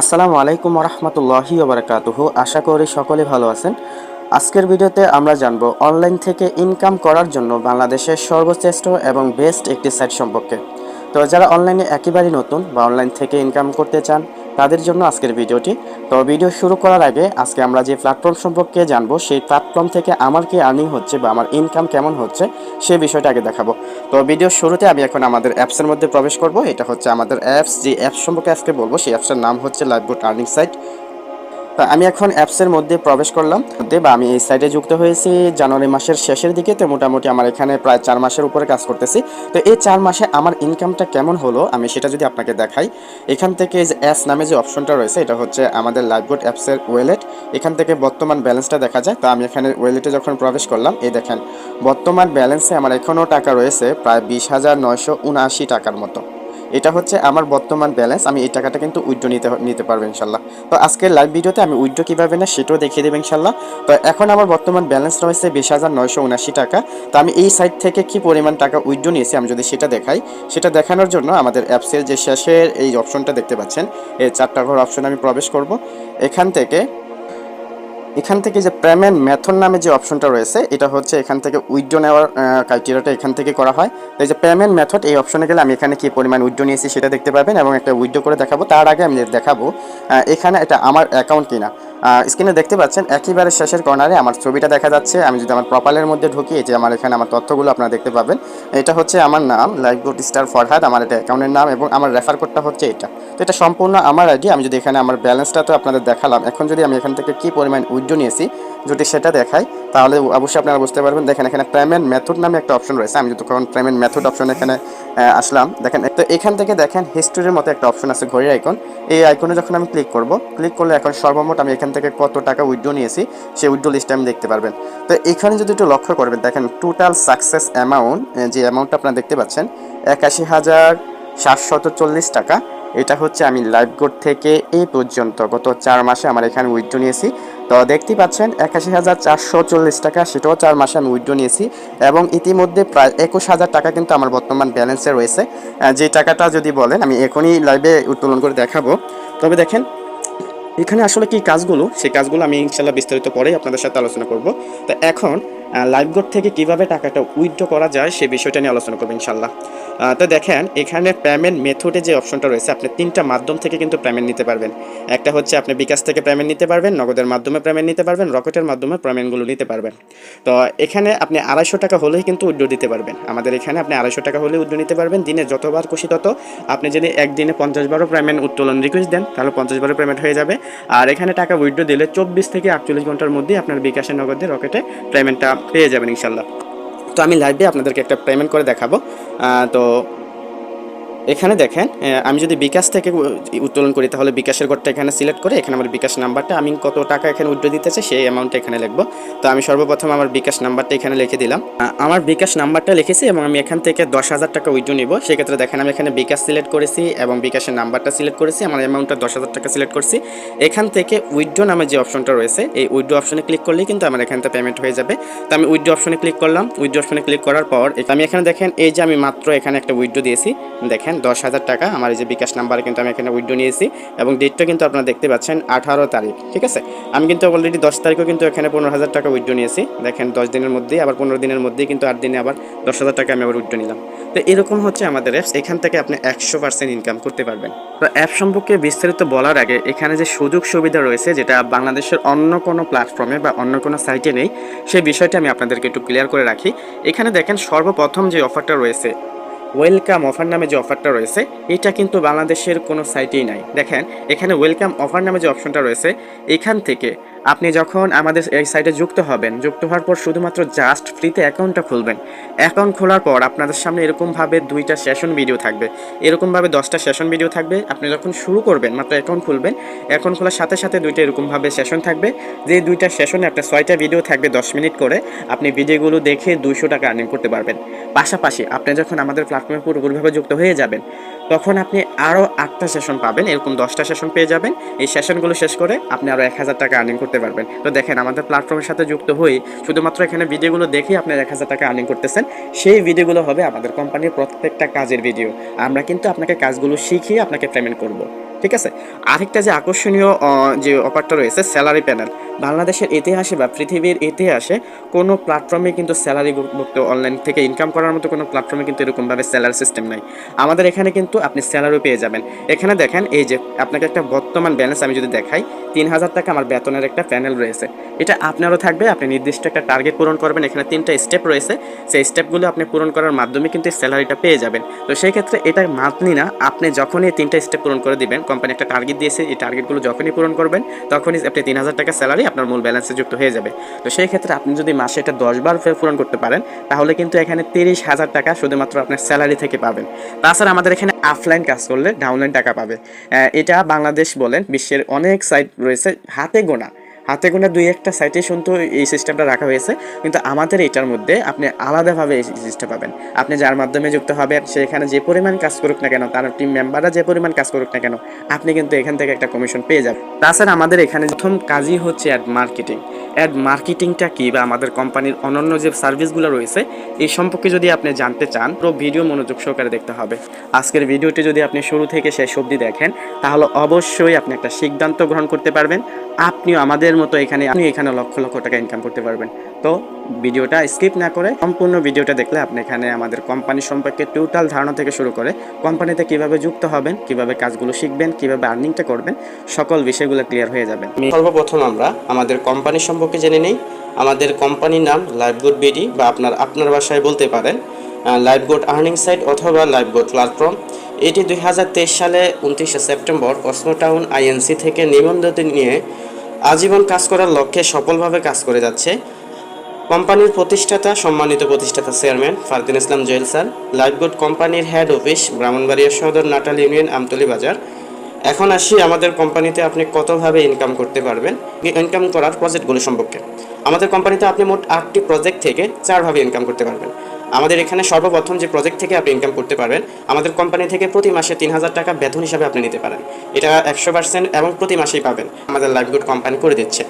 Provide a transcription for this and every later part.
আসসালামু আলাইকুম রহমতুল্লাহি ওবরাকাতুহু। আশা করি সকলে ভালো আছেন। আজকের ভিডিওতে আমরা জানব অনলাইন থেকে ইনকাম করার জন্য বাংলাদেশের সর্বশ্রেষ্ঠ এবং বেস্ট একটি সাইট সম্পর্কে। তো যারা অনলাইনে একেবারেই নতুন বা অনলাইন থেকে ইনকাম করতে চান তাদের জন্য আজকের ভিডিওটি। তো ভিডিও শুরু করার আগে আজকে আমরা যে প্ল্যাটফর্ম সম্পর্কে জানব, সেই প্ল্যাটফর্ম থেকে আমার কি আর্নিং হচ্ছে বা আমার ইনকাম কেমন হচ্ছে সেই বিষয়টা আগে দেখাবো। তো ভিডিও শুরুতে আমি এখন আমাদের অ্যাপসের মধ্যে প্রবেশ করব। এটা হচ্ছে আমাদের অ্যাপস যে অ্যাপস সম্পর্কে আজকে বলব, সেই অ্যাপসের নাম হচ্ছে লাইভবুট আর্নিং সাইট আমি এখন অ্যাপসের মধ্যে প্রবেশ করলাম। বা আমি এই সাইটে যুক্ত হয়েছি। জানুয়ারি মাসের শেষের দিকে তো মোটামুটি আমার এখানে প্রায় চার মাসের উপরে কাজ করতেছি। তো এই চার মাসে আমার ইনকামটা কেমন হলো? আমি সেটা যদি আপনাকে দেখাই। এখান থেকে যে অ্যাস নামে যে অপশনটা রয়েছে, এটা হচ্ছে আমাদের লাইভবোট অ্যাপসের ওয়েলেট এখান থেকে বর্তমান ব্যালেন্সটা দেখা যায়। তো আমি এখানে ওয়েলেটে যখন প্রবেশ করলাম, এই দেখেন, বর্তমান ব্যালেন্সে আমার এখনও টাকা রয়েছে প্রায় বিশ হাজার নয়শো টাকার মতো। এটা হচ্ছে আমার বর্তমান ব্যালেন্স আমি এই টাকাটা কিন্তু উইড্রো নিতে নিতে পারব ইনশাল্লাহ। তো আজকের লাইভ ভিডিওতে আমি উইড্রো কীভাবে না সেটাও দেখিয়ে দেবো ইনশাল্লাহ। তো এখন আমার বর্তমান ব্যালেন্স রয়েছে বিশ হাজার নয়শো উনাশি টাকা। তো আমি এই সাইট থেকে কি পরিমাণ টাকা উইড্রো নিয়েছি আমি যদি সেটা দেখাই, সেটা দেখানোর জন্য আমাদের অ্যাপসের যে শেষের এই অপশনটা দেখতে পাচ্ছেন, এই চারটা ঘর অপশন আমি প্রবেশ করব। এখান থেকে এখান থেকে যে পেমেন্ট মেথড নামে যে অপশনটা রয়েছে, এটা হচ্ছে এখান থেকে উইড্রো নেওয়ার ক্রাইটেরিয়াটা এখান থেকে করা হয়। তো এই যে পেমেন্ট মেথড, এই অপশনে গেলে আমি এখানে কী পরিমাণ উইড্রো নিয়েছি সেটা দেখতে পাবেন এবং একটা উইড্রো করে দেখাবো। তার আগে আমি দেখাবো এখানে এটা আমার অ্যাকাউন্ট কিনা। স্ক্রিনে দেখতে পাচ্ছেন, একেবারে শেষের কর্নারে আমার ছবিটা দেখা যাচ্ছে। আমি যদি আমার প্রপালের মধ্যে ঢুকি যে আমার এখানে আমার তথ্যগুলো আপনারা দেখতে পাবেন। এটা হচ্ছে আমার নাম লাইফ গুড স্টার ফরহাদ আমার এটা অ্যাকাউন্টের নাম এবং আমার রেফার কোডটা হচ্ছে এটা। তো এটা সম্পূর্ণ আমার আইডি আমি যদি এখানে আমার ব্যালেন্সটা তো আপনাদের দেখালাম, এখন যদি আমি এখান থেকে কী পরিমাণ উইড্রো নিয়েছি যদি সেটা দেখাই, তাহলে অবশ্যই আপনারা বুঝতে পারবেন। দেখেন, এখানে পেমেন্ট মেথড নামে একটা অপশন রয়েছে। আমি যতক্ষণ পেমেন্ট মেথড অপশন এখানে আসলাম, দেখেন, তো এখান থেকে দেখেন হিস্টোরির মতো একটা অপশন আছে, ঘড়ির আইকন এই আইকনে যখন আমি ক্লিক করব ক্লিক করলে এখন সর্বমোট আমি এখান থেকে কত টাকা উইড্রো নিয়েছি, সেই উইড্রো লিস্টটা আমি দেখতে পারবেন। তো এখানে যদি একটু লক্ষ্য করবেন, দেখেন টোটাল সাকসেস অ্যামাউন্ট যে অ্যামাউন্টটা আপনারা দেখতে পাচ্ছেন, একাশি হাজার সাতশত চল্লিশ টাকা। এটা হচ্ছে আমি লাইভ গোড থেকে এই পর্যন্ত গত চার মাসে আমার এখানে উইথড্র নিয়েছি। তো দেখতেই পাচ্ছেন একাশি হাজার চারশো চল্লিশ টাকা, সেটাও চার মাসে আমি উইথড্র নিয়েছি এবং ইতিমধ্যে প্রায় একুশ হাজার টাকা কিন্তু আমার বর্তমান ব্যালেন্সে রয়েছে। যে টাকাটা যদি বলেন, আমি এখনই লাইভে উত্তোলন করে দেখাবো। তবে দেখেন, এখানে আসলে কি কাজগুলো? সেই কাজগুলো আমি ইনশাল্লাহ বিস্তারিত পরেই আপনাদের সাথে আলোচনা করব। তো এখন লাইভ গোড থেকে কীভাবে টাকাটা উইথড্র করা যায় সে বিষয়টা নিয়ে আলোচনা করব ইনশাল্লাহ তো দেখেন, এখানে পেমেন্ট মেথডে যে অপশনটা রয়েছে, আপনি তিনটা মাধ্যম থেকে কিন্তু পেমেন্ট নিতে পারবেন। একটা হচ্ছে আপনি বিকাশ থেকে পেমেন্ট নিতে পারবেন, নগদের মাধ্যমে পেমেন্ট নিতে পারবেন, রকেটের মাধ্যমে পেমেন্টগুলো নিতে পারবেন। তো এখানে আপনি আড়াইশো টাকা হলেই কিন্তু উইথড্র দিতে পারবেন। আমাদের এখানে আপনি আড়াইশো টাকা হলে উইথড্র নিতে পারবেন। দিনে যতবার খুশি তত। আপনি যদি একদিনে পঞ্চাশ বারো পেমেন্ট উত্তোলন রিকোয়েস্ট দেন, তাহলে পঞ্চাশ বারো পেমেন্ট হয়ে যাবে। আর এখানে টাকা উইথড্র দিলে চব্বিশ থেকে আটচল্লিশ ঘণ্টার মধ্যে আপনার বিকাশের নগদে, রকেটে পেমেন্টটা পেয়ে যাবেন ইনশাল্লাহ তো আমি লাইভে আপনাদেরকে একটা পেমেন্ট করে দেখাবো। তো এখানে দেখেন আমি যদি বিকাশ থেকে উত্তোলন করি, তাহলে বিকাশের ঘরটা এখানে সিলেক্ট করে, এখানে আমার বিকাশ নাম্বারটা, আমি কত টাকা এখানে উইথড্র দিতে চাই, সেই অ্যামাউন্টটা এখানে লিখব। তো আমি সর্বপ্রথম আমার বিকাশ নাম্বারটা এখানে লিখে দিলাম। আমার বিকাশ নাম্বারটা লিখেছি এবং আমি এখান থেকে দশ হাজার টাকা উইথড্র নিব। সেক্ষেত্রে দেখেন, আমি এখানে বিকাশ সিলেক্ট করেছি এবং বিকাশের নাম্বারটা সিলেক্ট করেছি, আমার অ্যামাউন্টটা দশ হাজার টাকা সিলেক্ট করছি। এখান থেকে উইথড্র নামে যে অপশনটা রয়েছে, এই উইথড্র অপশনে ক্লিক করলেই কিন্তু আমার এখান থেকে পেমেন্ট হয়ে যাবে। তো আমি উইথড্র অপশনে ক্লিক করলাম উইথড্র অপশনে ক্লিক করার পর, আমি এখানে দেখেন, এই যে আমি মাত্র এখানে একটা উইড্রো দিয়েছি, দেখেন দশ হাজার টাকা। আমার এই যে বিকাশ নাম্বারে কিন্তু আমি এখানে উইথড্র নিয়েছি এবং ডেটটা কিন্তু আপনারা দেখতে পাচ্ছেন আঠারো তারিখ, ঠিক আছে? আমি কিন্তু অলরেডি দশ তারিখও কিন্তু এখানে পনেরো হাজার টাকা উইথড্র নিয়েছি। দেখেন দশ দিনের মধ্যেই, আবার পনেরো দিনের মধ্যেই কিন্তু আট দিনে আবার দশ হাজার টাকা আমি আবার উইথড্র নিলাম। তো এরকম হচ্ছে আমাদের অ্যাপস এখান থেকে আপনি একশো পার্সেন্ট ইনকাম করতে পারবেন। তো অ্যাপ সম্পর্কে বিস্তারিত বলার আগে, এখানে যে সুযোগ সুবিধা রয়েছে, যেটা বাংলাদেশের অন্য কোনো প্ল্যাটফর্মে বা অন্য কোনো সাইটে নেই, সেই বিষয়টা আমি আপনাদেরকে একটু ক্লিয়ার করে রাখি। এখানে দেখেন সর্বপ্রথম যে অফারটা রয়েছে ওয়েলকাম অফার নামে যে অফারটা রয়েছে, এটা কিন্তু বাংলাদেশের কোনো সাইটেই নাই। দেখেন, এখানে ওয়েলকাম অফার নামে যে অপশনটা রয়েছে, এখান থেকে আপনি যখন আমাদের এই সাইটে যুক্ত হবেন, যুক্ত হওয়ার পর শুধুমাত্র জাস্ট ফ্রিতে অ্যাকাউন্টটা খুলবেন। অ্যাকাউন্ট খোলার পর আপনাদের সামনে এরকমভাবে দুইটা সেশন ভিডিও থাকবে। এরকমভাবে দশটা সেশন ভিডিও থাকবে। আপনি যখন শুরু করবেন, মাত্র অ্যাকাউন্ট খুলবেন অ্যাকাউন্ট খোলার সাথে সাথে দুইটা এরকমভাবে সেশন থাকবে। যে দুইটা সেশনে আপনার ছয়টা ভিডিও থাকবে দশ মিনিট করে, আপনি ভিডিওগুলো দেখে দুইশো টাকা আর্নিং করতে পারবেন। পাশাপাশি আপনি যখন আমাদের প্ল্যাটফর্মে পুরোপুরিভাবে যুক্ত হয়ে যাবেন তখন আপনি আরও আটটা সেশন পাবেন, এরকম দশটা সেশন পেয়ে যাবেন। এই সেশনগুলো শেষ করে আপনি আরও এক হাজার টাকা আর্নিং করতে পারবেন। তো দেখেন, আমাদের প্ল্যাটফর্মের সাথে যুক্ত হয়ে শুধুমাত্র এখানে ভিডিওগুলো দেখেই আপনি এক হাজার টাকা আর্নিং করতেছেন। সেই ভিডিওগুলো হবে আমাদের কোম্পানির প্রত্যেকটা কাজের ভিডিও আমরা কিন্তু আপনাকে কাজগুলো শিখিয়ে আপনাকে পেমেন্ট করব। ঠিক আছে? আরেকটা যে আকর্ষণীয় যে অফারটা রয়েছে স্যালারি প্যানেল বাংলাদেশের ইতিহাসে বা পৃথিবীর ইতিহাসে কোনো প্ল্যাটফর্মে কিন্তু স্যালারি মুক্ত অনলাইন থেকে ইনকাম করার মতো কোনো প্ল্যাটফর্মে কিন্তু এরকমভাবে স্যালারি সিস্টেম নাই। আমাদের এখানে কিন্তু আপনি স্যালারি পেয়ে যাবেন। এখানে দেখেন, এই যে আপনাকে একটা বর্তমান ব্যালেন্স আমি যদি দেখাই, তিন হাজার টাকা আমার বেতনের একটা প্যানেল রয়েছে। এটা আপনারও থাকবে, আপনি নির্দিষ্ট একটা টার্গেট পূরণ করবেন, এখানে তিনটা স্টেপ রয়েছে। সেই স্টেপগুলো আপনি পূরণ করার মাধ্যমে কিন্তু স্যালারিটা পেয়ে যাবেন। তো সেই ক্ষেত্রে এটা মান্থলি না, আপনি যখনই তিনটা স্টেপ পূরণ করে দিবেন কোম্পানি একটা টার্গেট দিয়েছে, এই টার্গেটগুলো যখনই পূরণ করবেন, তখনই আপনি তিন হাজার টাকা স্যালারি আপনার মূল ব্যালেন্সে যুক্ত হয়ে যাবে। তো সেই ক্ষেত্রে আপনি যদি মাসে এটা দশবার পূরণ করতে পারেন, তাহলে কিন্তু এখানে তিরিশ হাজার টাকা শুধুমাত্র আপনার স্যালারি থেকে পাবেন। তাছাড়া আমাদের এখানে অফলাইন কাজ করলে ডাউনলাইন টাকা পাবে। এটা বাংলাদেশ বলেন, বিশ্বের অনেক সাইট রয়েছে, হাতে গোনা। হাতে গোনা দুই একটা সাইটে শুনতো এই সিস্টেমটা রাখা হয়েছে। কিন্তু আমাদের এটার মধ্যে আপনি আলাদাভাবে এই জিনিসটা পাবেন। আপনি যার মাধ্যমে যুক্ত হবেন সেখানে যে পরিমাণ কাজ করুক না কেন, তার টিম মেম্বাররা যে পরিমাণ কাজ করুক না কেন, আপনি কিন্তু এখান থেকে একটা কমিশন পেয়ে যাবেন। তাছাড়া আমাদের এখানে প্রথম কাজই হচ্ছে অ্যাড মার্কেটিং অ্যাড মার্কেটিংটা কী বা আমাদের কোম্পানির অনন্য যে সার্ভিসগুলো রয়েছে, এই সম্পর্কে যদি আপনি জানতে চান, পুরো ভিডিও মনোযোগ সহকারে দেখতে হবে। আজকের ভিডিওটি যদি আপনি শুরু থেকে শেষ অবধি দেখেন, তাহলে অবশ্যই আপনি একটা সিদ্ধান্ত গ্রহণ করতে পারবেন। আপনিও আমাদের মতো এখানে আপনি এখানে লক্ষ লক্ষ টাকা ইনকাম করতে পারবেন। তো ভিডিওটা স্কিপ না করে সম্পূর্ণ ভিডিওটা দেখলে আপনি এখানে আমাদের কোম্পানি সম্পর্কে টোটাল ধারণা থেকে শুরু করে কোম্পানিতে কীভাবে যুক্ত হবেন, কীভাবে কাজগুলো শিখবেন, কীভাবে আর্নিংটা করবেন, সকল বিষয়গুলো ক্লিয়ার হয়ে যাবেন সর্বপ্রথম আমরা আমাদের কোম্পানি সম্পর্কে জেনে নিই। আমাদের কোম্পানির নাম লাইভগুড বিডি বা আপনার আপনার ভাষায় বলতে পারেন লাইভগুড আর্নিং সাইট অথবা লাইভগুড প্ল্যাটফর্ম এটি দুই হাজার তেইশ সালে উনত্রিশে সেপ্টেম্বর অসমো টাউন আইএনসি থেকে নিবন্ধন নিয়ে আজীবন কাজ করার লক্ষ্যে সফলভাবে কাজ করে যাচ্ছে। কোম্পানির প্রতিষ্ঠাতা, সম্মানিত প্রতিষ্ঠাতা chairman Fardin Islam Joel sir Lifegood কোম্পানির হেড অফিস ব্রাহ্মণবাড়িয়া সদর নাটাল ইউনিয়ন আমতলি বাজার। এখন আসি আমাদের কোম্পানিতে আপনি কতভাবে ইনকাম করতে পারবেন ইনকাম করার প্রজেক্টগুলো সম্পর্কে। আমাদের কোম্পানিতে আপনি মোট আটটি প্রজেক্ট থেকে চারভাবে ইনকাম করতে পারবেন। আমাদের এখানে সর্বপ্রথম যে প্রজেক্ট থেকে আপনি ইনকাম করতে পারবেন, আমাদের কোম্পানি থেকে প্রতি মাসে তিন হাজার টাকা বেতন হিসাবে আপনি নিতে পারেন। এটা একশো পার্সেন্ট এবং প্রতি মাসেই পাবেন। আমাদের লাইফগুড কোম্পানি করে দিচ্ছে।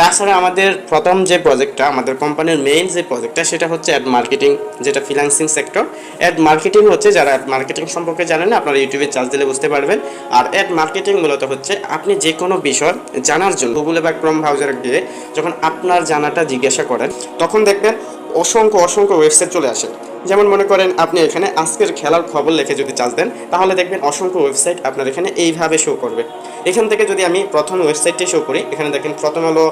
তাছাড়া আমাদের প্রথম যে প্রজেক্টটা আমাদের কোম্পানির মেইন যে প্রজেক্টটা সেটা হচ্ছে অ্যাড মার্কেটিং যেটা ফিনান্সিং সেক্টর অ্যাড মার্কেটিং হচ্ছে যারা অ্যাড মার্কেটিং সম্পর্কে জানেন আপনারা ইউটিউবে চার্জ দিলে বুঝতে পারবেন। আর অ্যাড মার্কেটিং মূলত হচ্ছে আপনি যে কোনো বিষয় জানার জন্য গুগলে বা ক্রম ব্রাউজারে গিয়ে যখন আপনার জানাটা জিজ্ঞাসা করেন, তখন দেখবেন অসংখ্য অসংখ্য ওয়েবসাইট চলে আসে। যেমন মনে করেন আপনি এখানে আজকের খেলার খবর লিখে যদি চার্জ দেন, তাহলে দেখবেন অসংখ্য ওয়েবসাইট আপনার এখানে এইভাবে শো করবে। এখান থেকে যদি আমি প্রথম ওয়েবসাইটটি শো করি, এখানে দেখেন প্রথম আলো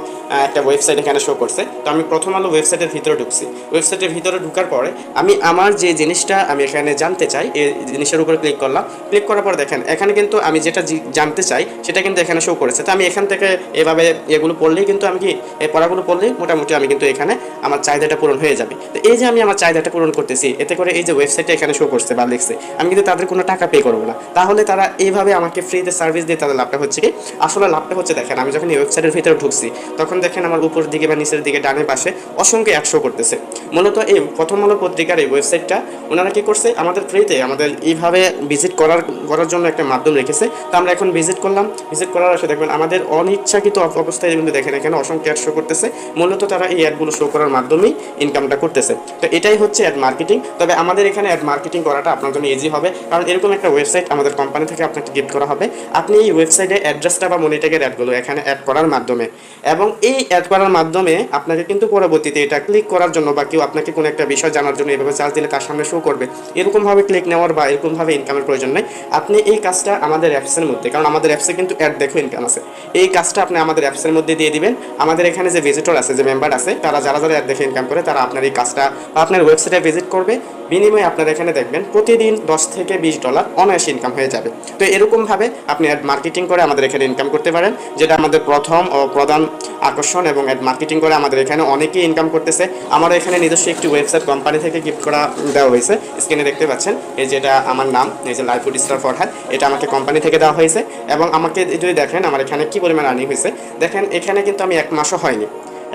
একটা ওয়েবসাইট এখানে শো করছে। তো আমি প্রথম আলো ওয়েবসাইটের ভিতরে ঢুকছি। ওয়েবসাইটের ভিতরে ঢুকার পরে আমি আমার যে জিনিসটা আমি এখানে জানতে চাই, এই জিনিসের উপর ক্লিক করলাম। ক্লিক করার পর দেখেন, এখানে কিন্তু আমি যেটা জানতে চাই, সেটা কিন্তু এখানে শো করেছে। তো আমি এখান থেকে এভাবে এগুলো পড়লেই কিন্তু আমি কি, এই পড়াগুলো পড়লেই মোটামুটি আমি কিন্তু এখানে আমার চাহিদাটা পূরণ হয়ে যাবে। তো এই যে আমি আমার চাহিদাটা পূরণ করতেছি এতে করে এই যে ওয়েবসাইটটা এখানে শো করছে বা লিখছে, আমি কিন্তু তাদের কোনো টাকা পে করব না। তাহলে তারা এইভাবে আমাকে ফ্রিতে সার্ভিস দিয়ে তাদের লাভটা হচ্ছে কি, আসলে লাভটা হচ্ছে দেখেন, আমি যখন এই ওয়েবসাইটের ভিতরে ঢুকছি, তখন দেখেন আমার উপর দিকে বা নিচের দিকে, ডানে পাশে অসংখ্য অ্যাড শো করতেছে। মূলত এই প্রথম আলো পত্রিকার এই ওয়েবসাইটটা ওনারা কি করছে, আমাদের ফ্রিতে আমাদের এইভাবে ভিজিট করার করার জন্য একটা মাধ্যম রেখেছে। তো আমরা এখন ভিজিট করলাম ভিজিট করার আসে দেখবেন আমাদের অনিচ্ছাকৃত অবস্থায় কিন্তু দেখেন এখানে অসংখ্য অ্যাড শো করতেছে। মূলত তারা এই অ্যাডগুলো শো করার মাধ্যমেই ইনকামটা করতেছে। তো এটাই হচ্ছে অ্যাড মার্কেটিং তবে আমাদের এখানে অ্যাড মার্কেটিং করাটা আপনার জন্য ইজি হবে। কারণ এরকম একটা ওয়েবসাইট আমাদের কোম্পানি থেকে আপনাকে গিফট করা হবে। আপনি এই ওয়েবসাইটে অ্যাড্রেসটা বা মনিটেকের অ্যাডগুলো এখানে অ্যাড করার মাধ্যমে এবং এই অ্যাড করার মাধ্যমে আপনাকে কিন্তু পরবর্তীতে এটা ক্লিক করার জন্য বা কেউ আপনাকে কোনো একটা বিষয় জানার জন্য এভাবে চার্জ দিলে তার সামনে শো করবে। এরকমভাবে ক্লিক নেওয়ার বা এরকমভাবে ইনকামের প্রয়োজন নেই। আপনি এই কাজটা আমাদের অ্যাপসের মধ্যে, কারণ আমাদের অ্যাপসে কিন্তু অ্যাড দেখো ইনকাম আছে। এই কাজটা আপনি আমাদের অ্যাপসের মধ্যে দিয়ে দিবেন। আমাদের এখানে যে ভিজিটর আছে, যে মেম্বার আছে, তারা যারা যারা অ্যাড দেখে ইনকাম করে, তারা আপনার এই কাজটা আপনার ওয়েবসাইটে ভিজিট করবে, বিনিময়ে আপনারা এখানে দেখবেন প্রতিদিন দশ থেকে বিশ ডলার অনায়াসে ইনকাম হয়ে যাবে। তো এরকমভাবে আপনি অ্যাড মার্কেটিং করে আমাদের এখানে ইনকাম করতে পারেন, যেটা আমাদের প্রথম ও প্রধান আকর্ষণ এবং অ্যাড মার্কেটিং করে আমাদের এখানে অনেকেই ইনকাম করতেছে। আমার এখানে নিজস্ব একটি ওয়েবসাইট কোম্পানি থেকে গিফট করা, দেওয়া হয়েছে। স্ক্রিনে দেখতে পাচ্ছেন, এই যেটা আমার নাম, এই যে লাইফ স্টার ফরহাদ এটা আমাকে কোম্পানি থেকে দেওয়া হয়েছে। এবং আমাকে যদি দেখেন আমার এখানে কি পরিমাণ আর্নিং হয়েছে, দেখেন এখানে কিন্তু আমি এক মাসও হয়নি।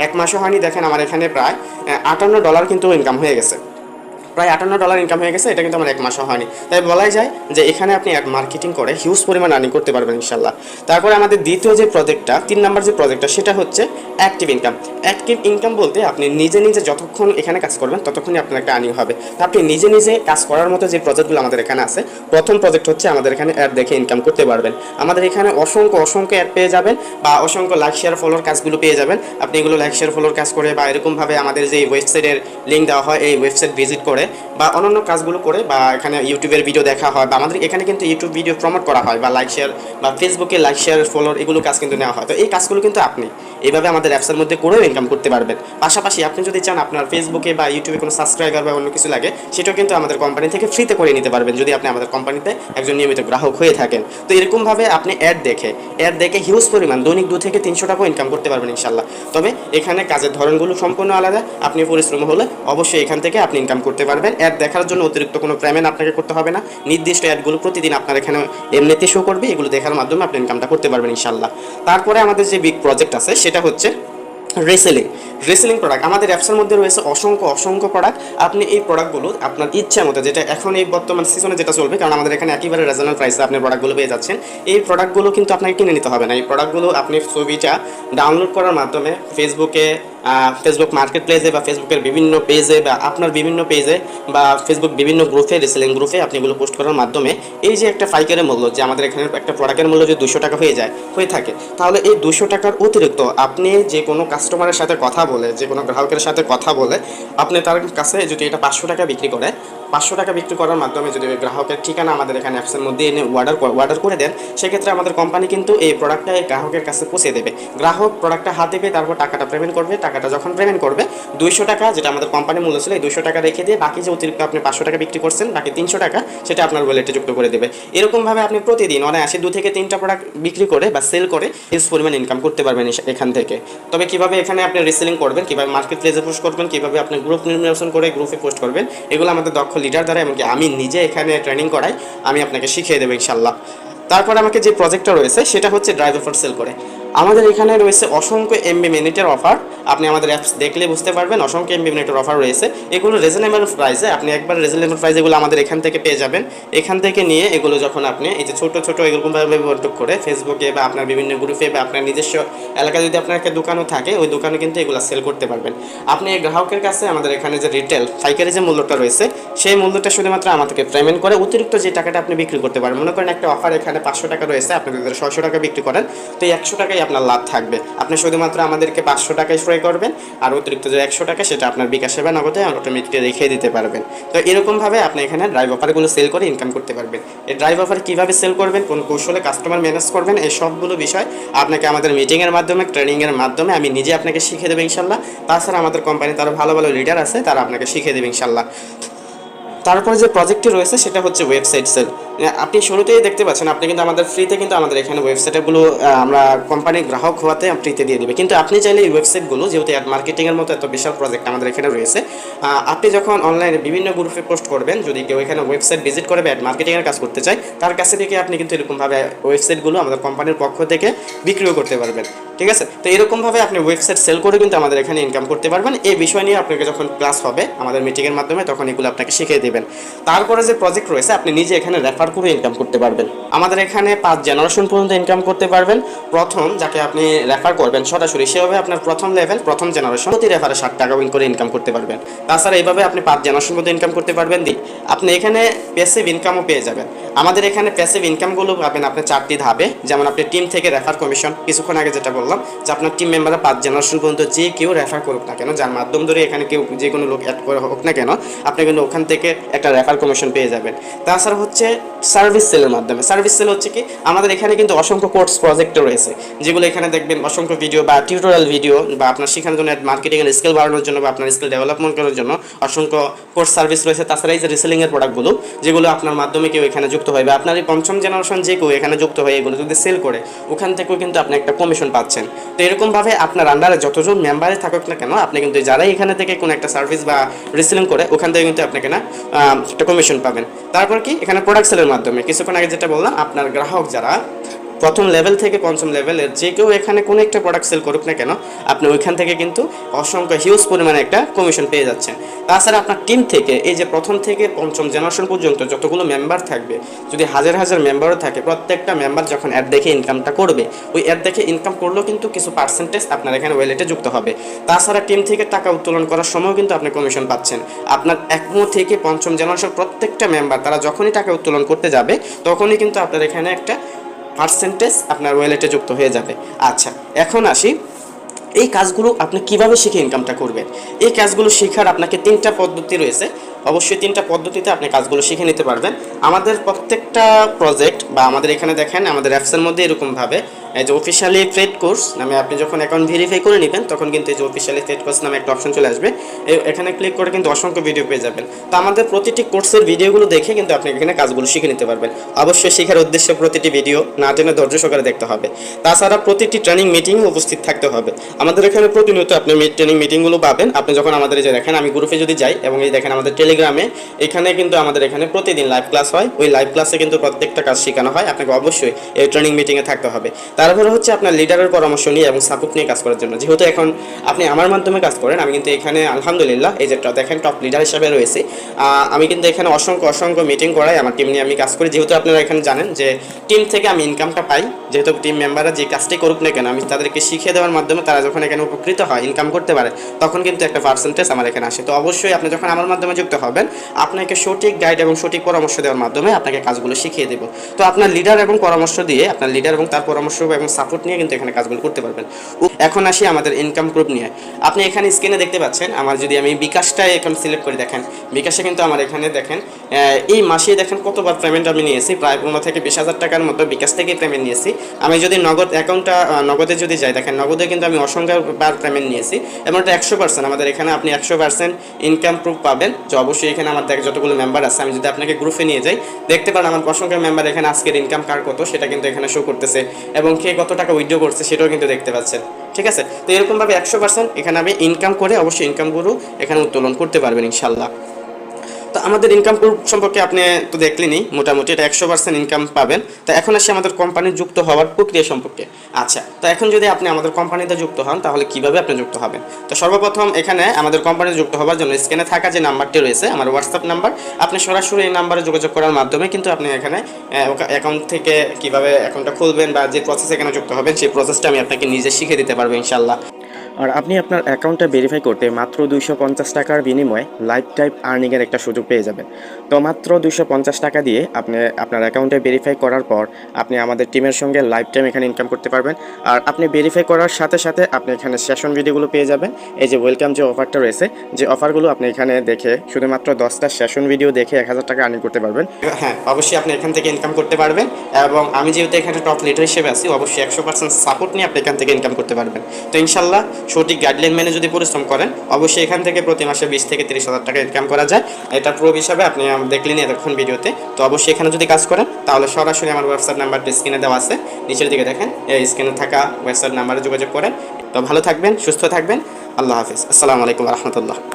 এক মাসও হয়নি, দেখেন আমার এখানে প্রায় আটান্ন ডলার কিন্তু ইনকাম হয়ে গেছে। প্রায় আটান্ন ডলার ইনকাম হয়ে গেছে, এটা কিন্তু আমার এক মাসও হয়নি। তাই বলাই যায় যে এখানে আপনি এক মার্কেটিং করে হিউজ পরিমাণ আর্নিং করতে পারবেন ইনশাল্লাহ তারপরে আমাদের দ্বিতীয় যে প্রজেক্টটা তিন নাম্বার যে প্রজেক্টটা সেটা হচ্ছে অ্যাক্টিভ ইনকাম অ্যাক্টিভ ইনকাম বলতে আপনি নিজে নিজে যতক্ষণ এখানে কাজ করবেন, ততক্ষণই আপনার একটা আর্নিং হবে। আপনি নিজে নিজে কাজ করার মতো যে প্রজেক্টগুলো আমাদের এখানে আছে, প্রথম প্রজেক্ট হচ্ছে আমাদের এখানে অ্যাড দেখে ইনকাম করতে পারবেন। আমাদের এখানে অসংখ্য অসংখ্য অ্যাড পেয়ে যাবেন বা অসংখ্য লাইক শেয়ার ফলোর কাজগুলো পেয়ে যাবেন। আপনি এগুলো লাইক শেয়ার ফলোর কাজ করে বা এরকমভাবে আমাদের যে ওয়েবসাইটের লিঙ্ক দেওয়া হয়, এই ওয়েবসাইট ভিজিট করে বা অন্যান্য কাজগুলো করে বা এখানে ইউটিউবের ভিডিও দেখা হয় বা আমাদের এখানে কিন্তু ইউটিউব ভিডিও প্রমোট করা হয় বা লাইক শেয়ার বা ফেসবুকে লাইক শেয়ার ফলোর এগুলো কাজ কিন্তু নেওয়া হয়। তো এই কাজগুলো কিন্তু আপনি এইভাবে আমাদের অ্যাপসের মধ্যে করেও ইনকাম করতে পারবেন। পাশাপাশি আপনি যদি চান আপনার ফেসবুকে বা ইউটিউবে কোনো সাবস্ক্রাইবার বা অন্য কিছু লাগে, সেটাও কিন্তু আমাদের কোম্পানি থেকে ফ্রিতে করে নিতে পারবেন যদি আপনি আমাদের কোম্পানিতে একজন নিয়মিত গ্রাহক হয়ে থাকেন। তো এরকমভাবে আপনি অ্যাড দেখে অ্যাড দেখে হিউজ পরিমাণ, দৈনিক দু থেকে তিনশো টাকাও ইনকাম করতে পারবেন ইনশাল্লাহ। তবে এখানে কাজের ধরনগুলো সম্পূর্ণ আলাদা। আপনি পরিশ্রম হলে অবশ্যই এখান থেকে আপনি ইনকাম করতে পারবেন। অ্যাড দেখার জন্য অতিরিক্ত কোনো পেমেন্ট আপনাকে করতে হবে না। নির্দিষ্ট অ্যাডগুলো প্রতিদিন আপনার এখানে এমনিতে শো করবে। এগুলো দেখার মাধ্যমে আপনি ইনকামটা করতে পারবেন ইনশাল্লাহ তারপরে আমাদের যে বিগ প্রজেক্ট আছে, সেটা হচ্ছে রেসেলিং রেসেলিং প্রোডাক্ট আমাদের অ্যাপসের মধ্যে রয়েছে অসংখ্য অসংখ্য প্রোডাক্ট আপনি এই প্রোডাক্টগুলো আপনার ইচ্ছা মতো, যেটা এখন এই বর্তমান সিজনে যেটা চলবে, কারণ আমাদের এখানে একেবারে রিজনেবল প্রাইসে আপনি প্রোডাক্টগুলো পেয়ে যাচ্ছেন, এই প্রোডাক্টগুলো কিন্তু আপনাকে কিনে নিতে হবে না। এই প্রোডাক্টগুলো আপনি ছবিটা ডাউনলোড করার মাধ্যমে ফেসবুকে ফেসবুক মার্কেট প্লেসে বা ফেসবুকের বিভিন্ন পেজে বা আপনার বিভিন্ন পেজে বা ফেসবুক বিভিন্ন গ্রুপে রিসেলিং গ্রুপে আপনি এগুলো পোস্ট করার মাধ্যমে এই যে একটা ফাইকারের মূল্য, যে আমাদের এখানে একটা প্রোডাক্টের মূল্য যদি দুশো টাকা হয়ে যায়, হয়ে থাকে, তাহলে এই দুশো টাকার অতিরিক্ত আপনি যে কোনো কাস্টমারের সাথে কথা বলে, যে কোনো গ্রাহকের সাথে কথা বলে, আপনি তার কাছে যদি এটা পাঁচশো টাকা বিক্রি করে পাঁচশো টাকা বিক্রি করার মাধ্যমে যদি গ্রাহকের ঠিকানা আমাদের এখানে অ্যাপসের মধ্যে এনে অর্ডার অর্ডার করে দেন, সেক্ষেত্রে আমাদের কোম্পানি কিন্তু এই প্রোডাক্টটা এই গ্রাহকের কাছে পৌঁছে দেবে। গ্রাহক প্রোডাক্টটা হাতে পেয়ে তারপর টাকাটা পেমেন্ট করবে, টাকাটা যখন পেমেন্ট করবে, দুইশো টাকা যেটা আমাদের কোম্পানি মূল্য ছিল, এই দুশো টাকা রেখে দিয়ে বাকি যে অতিরিক্ত আপনি পাঁচশো টাকা বিক্রি করছেন, বাকি তিনশো টাকা সেটা আপনার ওয়ালেটে যুক্ত করে দেবে। এরকমভাবে আপনি প্রতিদিন অনায়াসে দু থেকে তিনটা প্রোডাক্ট বিক্রি করে বা সেল করে হিউজ পরিমাণ ইনকাম করতে পারবেন এখান থেকে। তবে কীভাবে এখানে আপনি রিসেলিং করবেন, কীভাবে মার্কেট প্লেসে পোস্ট করবেন, কীভাবে আপনি গ্রুপ নির্বাচন করে গ্রুপে পোস্ট করবেন, এগুলো আমাদের দক্ষ লিডার দ্বারা, এমনকি আমি নিজে এখানে ট্রেনিং করাই, আমি আপনাকে শিখিয়ে দেবো ইনশাল্লাহ তারপর আমাকে যে প্রজেক্টটা রয়েছে, সেটা হচ্ছে ড্রাইভার ফর সেল করে। আমাদের এখানে রয়েছে অসংখ্য এমবি মিনিটের অফার আপনি আমাদের অ্যাপস দেখলে বুঝতে পারবেন অসংখ্য এমবি মিনিটের অফার রয়েছে। এগুলো রিজনেবল প্রাইসে আপনি একবার রিজনেবল প্রাইস এগুলো আমাদের এখান থেকে পেয়ে যাবেন। এখান থেকে নিয়ে এগুলো যখন আপনি এই যে ছোট ছোট এরকমভাবে বন্টক করে ফেসবুকে বা আপনার বিভিন্ন গ্রুপে বা আপনার নিজস্ব এলাকায় যদি আপনার একটা দোকানও থাকে, ওই দোকানে কিন্তু এগুলো সেল করতে পারবেন। আপনি গ্রাহকের কাছে আমাদের এখানে যে রিটেল পাইকারি যে মূল্যটা রয়েছে, সেই মূল্যটা শুধুমাত্র আমাদেরকে পেমেন্ট করে অতিরিক্ত যে টাকাটা আপনি বিক্রি করতে পারেন। মনে করেন একটা অফার এখানে পাঁচশো টাকা রয়েছে, আপনি যদি ছশো টাকা বিক্রি করেন, তো এই একশো টাকাই আপনার লাভ থাকবে। আপনি শুধুমাত্র আমাদেরকে পাঁচশো টাকায় ক্রয় করবেন আর অতিরিক্ত যে একশো টাকা সেটা আপনার বিকাশে বা নগদে অটোমেটিকলি রেখে দিতে পারবেন। তো এরকমভাবে আপনি এখানে ড্রাইভ অফারগুলো সেল করে ইনকাম করতে পারবেন। এই ড্রাইভ অফার কীভাবে সেল করবেন, কোন কৌশলে কাস্টমার ম্যানেজ করবেন, এই সবগুলো বিষয় আপনাকে আমাদের মিটিংয়ের মাধ্যমে ট্রেনিংয়ের মাধ্যমে আমি নিজে আপনাকে শিখে দেবো ইনশাল্লাহ। তাছাড়া আমাদের কোম্পানিতে আরও ভালো ভালো লিডার আছে, তারা আপনাকে শিখে দেবে ইনশাল্লাহ। তারপরে যে প্রজেক্টটি রয়েছে, সেটা হচ্ছে ওয়েবসাইট সেল আপনি শুরুতেই দেখতে পাচ্ছেন, আপনি কিন্তু আমাদের ফ্রিতে কিন্তু আমাদের এখানে ওয়েবসাইটগুলো আমরা কোম্পানির গ্রাহক হওয়াতে ফ্রিতে দিয়ে দিবে। কিন্তু আপনি চাইলে এই ওয়েবসাইটগুলো যেহেতু অ্যাড মার্কেটিংয়ের মতো এত বিশাল প্রজেক্ট আমাদের এখানে রয়েছে আপনি যখন অনলাইনে বিভিন্ন গ্রুপে পোস্ট করবেন, যদি কেউ এখানে ওয়েবসাইট ভিজিট করে অ্যাড মার্কেটিংয়ের কাজ করতে চায়, তার কাছে থেকে আপনি কিন্তু এরকমভাবে ওয়েবসাইটগুলো আমাদের কোম্পানির পক্ষ থেকে বিক্রিও করতে পারবেন। ঠিক আছে? তো এরকমভাবে আপনি ওয়েবসাইট সেল করে কিন্তু আমাদের এখানে ইনকাম করতে পারবেন। এই বিষয় নিয়ে আপনাকে যখন ক্লাস হবে, আমাদের মিটিংয়ের মাধ্যমে, তখন এগুলো আপনাকে শিখিয়ে দেবেন। তারপরে যে প্রজেক্ট রয়েছে, আপনি নিজে এখানে রেফার করে ইনকাম করতে পারবেন। আমাদের এখানে পাঁচ জেনারেশন পর্যন্ত ইনকাম করতে পারবেন। প্রথম যাকে আপনি রেফার করবেন সরাসরি, সে হবে আপনার প্রথম লেভেল প্রথম জেনারেশন প্রতি রেফারে ষাট টাকা উইন করে ইনকাম করতে পারবেন। তাছাড়া এইভাবে আপনি পাঁচ জেনারেশন পর্যন্ত ইনকাম করতে পারবেন। দি, আপনি এখানে প্যাসিভ ইনকামও পেয়ে যাবেন। আমাদের এখানে প্যাসিভ ইনকামগুলো পাবেন আপনি চারটি ধাপে। যেমন আপনি টিম থেকে রেফার কমিশন কিছুক্ষণ আগে যেটা বললাম যে আপনার টিম মেম্বাররা পাঁচ জেনারেশন পর্যন্ত যে কেউ রেফার করুক না কেন, যার মাধ্যম ধরে এখানে কেউ যে কোনো লোক অ্যাড করে হোক না কেন, আপনি কিন্তু ওখান থেকে একটা রেফার কমিশন পেয়ে যাবেন। তাছাড়া হচ্ছে সার্ভিস সেলের মাধ্যমে। সার্ভিস সেল হচ্ছে কি, আমাদের এখানে কিন্তু অসংখ্য কোর্স, প্রজেক্ট রয়েছে, যেগুলো এখানে দেখবেন অসংখ্য ভিডিও বা টিউটোরিয়াল ভিডিও বা আপনার শেখানোর জন্য মার্কেটিং এর স্কিল বাড়ানোর জন্য বা আপনার স্কিল ডেভেলপমেন্ট করার জন্য অসংখ্য কোর্স, সার্ভিস রয়েছে। তাছাড়া এই যে রিসেলিং এর প্রোডাক্টগুলো যেগুলো আপনার মাধ্যমে কেউ এখানে যুক্ত হয় বা আপনার এই পঞ্চম জেনারেশন যে কেউ এখানে যুক্ত হয়ে, এগুলো যদি সেল করে, ওখান থেকেও কিন্তু আপনি একটা কমিশন পাচ্ছেন। তো এরকমভাবে আপনার আন্ডারে যতজন মেম্বারে থাকুক না কেন, আপনি কিন্তু যারাই এখানে থেকে কোনো একটা সার্ভিস বা রিসেলিং করে, ওখান থেকে কিন্তু আপনাকে না একটা কমিশন পাবেন। তারপর কি, এখানে প্রোডাক্ট সেলের মাধ্যমে। কিছুক্ষণ আগে যেটা বললাম আপনার গ্রাহক যারা প্রথম লেভেল থেকে পঞ্চম লেভেলের যে কেউ এখানে কোনো একটা প্রোডাক্ট সেল করুক না কেন, আপনি ওইখান থেকে কিন্তু অসংখ্য হিউজ পরিমাণে একটা কমিশন পেয়ে যাচ্ছেন। তাছাড়া আপনার টিম থেকে, এই যে প্রথম থেকে পঞ্চম জেনারেশন পর্যন্ত যতগুলো মেম্বার থাকবে, যদি হাজার হাজার মেম্বারও থাকে, প্রত্যেকটা মেম্বার যখন অ্যাড দেখে ইনকামটা করবে, ওই অ্যাড দেখে ইনকাম করলেও কিন্তু কিছু পার্সেন্টেজ আপনার এখানে ওয়েলেটে যুক্ত হবে। তাছাড়া টিম থেকে টাকা উত্তোলন করার সময়ও কিন্তু আপনি কমিশন পাচ্ছেন। আপনার একমো থেকে পঞ্চম জেনারেশন প্রত্যেকটা মেম্বার তারা যখনই টাকা উত্তোলন করতে যাবে, তখনই কিন্তু আপনার এখানে একটা পার্সেন্টেজ আপনার ওয়ালেটে যুক্ত হয়ে যাবে। আচ্ছা এখন আসি এই কাজগুলো আপনি কীভাবে শিখে ইনকামটা করবেন? এই কাজগুলো শেখার আপনাকে তিনটা পদ্ধতি রয়েছে। অবশ্যই তিনটা পদ্ধতিতে আপনি কাজগুলো শিখে নিতে পারবেন। আমাদের প্রত্যেকটা প্রজেক্ট বা আমাদের এখানে দেখেন, আমাদের অ্যাপসের মধ্যে এরকমভাবে যে অফিসিয়ালি ট্রেড কোর্স নামে আপনি যখন অ্যাকাউন্ট ভেরিফাই করে নেবেন, তখন কিন্তু এই যে অফিসিয়ালি ট্রেড কোর্স নামে একটা অপশন চলে আসবে। এখানে ক্লিক করে কিন্তু অসংখ্য ভিডিও পেয়ে যাবেন। তো আমাদের প্রতিটি কোর্সের ভিডিওগুলো দেখে কিন্তু আপনি এখানে কাজগুলো শিখে নিতে পারবেন। অবশ্যই শেখার উদ্দেশ্যে প্রতিটি ভিডিও না টেনে ধৈর্য সহকারে দেখতে হবে। তাছাড়া প্রতিটি ট্রেনিং মিটিং উপস্থিত থাকতে হবে। আমাদের এখানে প্রতিনিয়ত আপনি ট্রেনিং মিটিংগুলো পাবেন। আপনি যখন আমাদের এই যে দেখেন, আমি গ্রুপে যদি যাই এবং এই দেখেন আমাদের টেলিগ্রামে এখানে কিন্তু আমাদের এখানে প্রতিদিন লাইভ ক্লাস হয়। ওই লাইভ ক্লাসে কিন্তু প্রত্যেকটা কাজ শেখানো হয়। আপনাকে অবশ্যই এই ট্রেনিং মিটিংয়ে থাকতে হবে। তারপরে হচ্ছে আপনার লিডারের পরামর্শ নিয়ে এবং সাপোর্ট নিয়ে কাজ করার জন্য। যেহেতু এখন আপনি আমার মাধ্যমে কাজ করেন, আমি কিন্তু এখানে আলহামদুলিল্লাহ এই যে দেখেন টপ লিডার হিসাবে রয়েছে। আমি কিন্তু এখানে অসংখ্য অসংখ্য মিটিং করাই আমার টিম নিয়ে আমি কাজ করি। যেহেতু আপনারা এখানে জানেন যে টিম থেকে আমি ইনকামটা পাই। যেহেতু টিম মেম্বাররা যে কাজটি করুক না কেন, আমি তাদেরকে শিখিয়ে দেওয়ার মাধ্যমে তারা এখানে উপকৃত হয় ইনকাম করতে পারে, তখন কিন্তু একটা পার্সেন্টেজ আমার এখানে আসে। তো অবশ্যই আপনি যখন আমার মাধ্যমে যুক্ত হবেন, আপনাকে সঠিক গাইড এবং সঠিক পরামর্শ দেওয়ার মাধ্যমে আপনাকে কাজগুলো শিখিয়ে দেবো। তো আপনার লিডার এবং পরামর্শ দিয়ে, আপনার লিডার এবং তার পরামর্শ এবং সাপোর্ট নিয়ে কিন্তু এখানে কাজগুলো করতে পারবেন। এখন আসি আমাদের ইনকাম গ্রুপ নিয়ে। আপনি এখানে স্ক্রিনে দেখতে পাচ্ছেন, আমার যদি আমি বিকাশটাই এখন সিলেক্ট করে দেখেন, বিকাশে কিন্তু আমার এখানে দেখেন এই মাসে দেখেন কতবার পেমেন্ট আমি নিয়েছি, প্রায় পনেরো থেকে বিশ হাজার টাকার মতো বিকাশ থেকে পেমেন্ট নিয়েছি। আমি যদি নগদ অ্যাকাউন্টটা নগদে যদি যাই, দেখেন নগদে কিন্তু আমি অসংখ্য বার পেমেন্ট নিয়েছি। এবং এটা একশো পার্সেন্ট আমাদের এখানে আপনি একশো পার্সেন্ট ইনকাম প্রুফ পাবেন। যে অবশ্যই এখানে আমার দেখ যতগুলো মেম্বার আছে, আমি যদি আপনাকে গ্রুপে নিয়ে যাই, দেখতে পারেন আমার অসংখ্য মেম্বার এখানে আজকের ইনকাম কার কত, সেটা কিন্তু এখানে শো করতেছে। এবং কে কত টাকা উইথড্র করছে, সেটাও কিন্তু দেখতে পাচ্ছেন। ঠিক আছে? তো এরকমভাবে একশো পার্সেন্ট এখানে আমি ইনকাম করে অবশ্যই ইনকাম ইনকামগুলো এখানে উত্তোলন করতে পারবেন ইনশাল্লাহ তো আমাদের ইনকাম প্রুফ সম্পর্কে আপনি তো দেখলেনই, মোটামুটি এটা একশো পার্সেন্ট ইনকাম পাবেন। তো এখন আসি আমাদের কোম্পানি যুক্ত হওয়ার প্রক্রিয়া সম্পর্কে। আচ্ছা তো এখন যদি আপনি আমাদের কোম্পানিতে যুক্ত হন, তাহলে কীভাবে আপনি যুক্ত হবেন? তো সর্বপ্রথম এখানে আমাদের কোম্পানিতে যুক্ত হওয়ার জন্য স্ক্রিনে থাকা যে নাম্বারটি রয়েছে, আমার হোয়াটসঅ্যাপ নাম্বার, আপনি সরাসরি এই নাম্বারে যোগাযোগ করার মাধ্যমে কিন্তু আপনি এখানে অ্যাকাউন্ট থেকে কীভাবে অ্যাকাউন্টটা খুলবেন বা যে প্রসেস এখানে যুক্ত হবেন, সেই প্রসেসটা আমি আপনাকে নিজে শিখে দিতে পারব ইনশাল্লাহ আর আপনি আপনার অ্যাকাউন্টটা ভেরিফাই করতে মাত্র দুইশো পঞ্চাশ টাকার বিনিময়ে লাইফ টাইপ আর্নিংয়ের একটা সুযোগ পেয়ে যাবেন। তো মাত্র দুইশো পঞ্চাশ টাকা দিয়ে আপনি আপনার অ্যাকাউন্টে ভেরিফাই করার পর আপনি আমাদের টিমের সঙ্গে লাইফ টাইম এখানে ইনকাম করতে পারবেন। আর আপনি ভেরিফাই করার সাথে সাথে আপনি এখানে সেশন ভিডিওগুলো পেয়ে যাবেন। এই যে ওয়েলকাম যে অফারটা রয়েছে, যে অফারগুলো আপনি এখানে দেখে শুধুমাত্র দশটা সেশন ভিডিও দেখে এক হাজার টাকা আর্নিং করতে পারবেন। হ্যাঁ অবশ্যই আপনি এখান থেকে ইনকাম করতে পারবেন এবং আমি যেহেতু এখানে টপ লিডার হিসেবে আছি, অবশ্যই একশো পার্সেন্ট সাপোর্ট নিয়ে আপনি এখান থেকে ইনকাম করতে পারবেন। তো ইনশাল্লাহ সঠিক গাইডলাইন মেনে যদি পরিশ্রম করেন, অবশ্যই এখান থেকে প্রতি মাসে বিশ থেকে তিরিশ হাজার টাকা ইনকাম করা যায়। এটা প্রুফ হিসাবে আপনি দেখলেন এতক্ষণ ভিডিওতে। তো অবশ্যই এখানে যদি কাজ করেন, তাহলে সরাসরি আমার ওয়েবসাইট নাম্বারটি স্ক্রিনে দেওয়া আছে। নিচের দিকে দেখেন, এই স্ক্রিনে থাকা ওয়েবসাইট নাম্বারে যোগাযোগ করেন। তো ভালো থাকবেন, সুস্থ থাকবেন। আল্লাহ হাফিজ। আসসালামু আলাইকুম রহমতুল্লাহ।